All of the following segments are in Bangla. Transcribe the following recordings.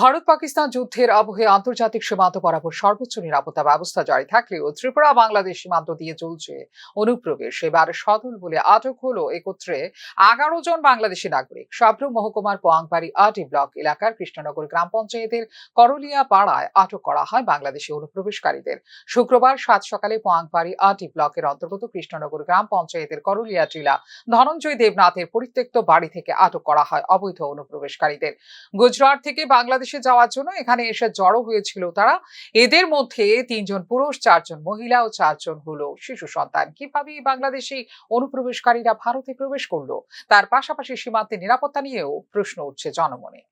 ভারত পাকিস্তান যুদ্ধের আবহে আন্তর্জাতিক সীমান্ত বরাবর সর্বোচ্চ নিরাপত্তা ব্যবস্থা জারি থাকলেও ত্রিপুরা বাংলাদেশ সীমান্ত দিয়ে চলছে অনুপ্রবেশ। এবার সদল বলে আটক হলো একত্রে এগারো জন বাংলাদেশি নাগরিক। সাবরু মহকুমার পোয়াংবাড়ি আটি ব্লক এলাকার কৃষ্ণনগর গ্রাম পঞ্চায়েতের করলিয়া পাড়ায় আটক করা হয় বাংলাদেশি অনুপ্রবেশকারীদের। শুক্রবার সাত সকালে পোয়াংবাড়ি আটি ব্লকের অন্তর্গত কৃষ্ণনগর গ্রাম পঞ্চায়েতের করলিয়া টিলা ধনঞ্জয় দেবনাথের পরিত্যক্ত বাড়ি থেকে আটক করা হয় অবৈধ অনুপ্রবেশকারীদের। গুজরাট থেকে বাংলাদেশে যাওয়ার জন্য এখানে এসে জড়ো হয়েছিল তারা। এদের মধ্যে তিনজন পুরুষ, চারজন মহিলা ও চারজন হলো শিশু সন্তান। কীভাবে বাংলাদেশি অনুপ্রবেশকারীরা ভারতে প্রবেশ করল? তার পাশাপাশি সীমান্তে নিরাপত্তা নিয়েও প্রশ্ন উঠছে জনমনে।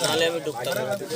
নাহলে আমি না।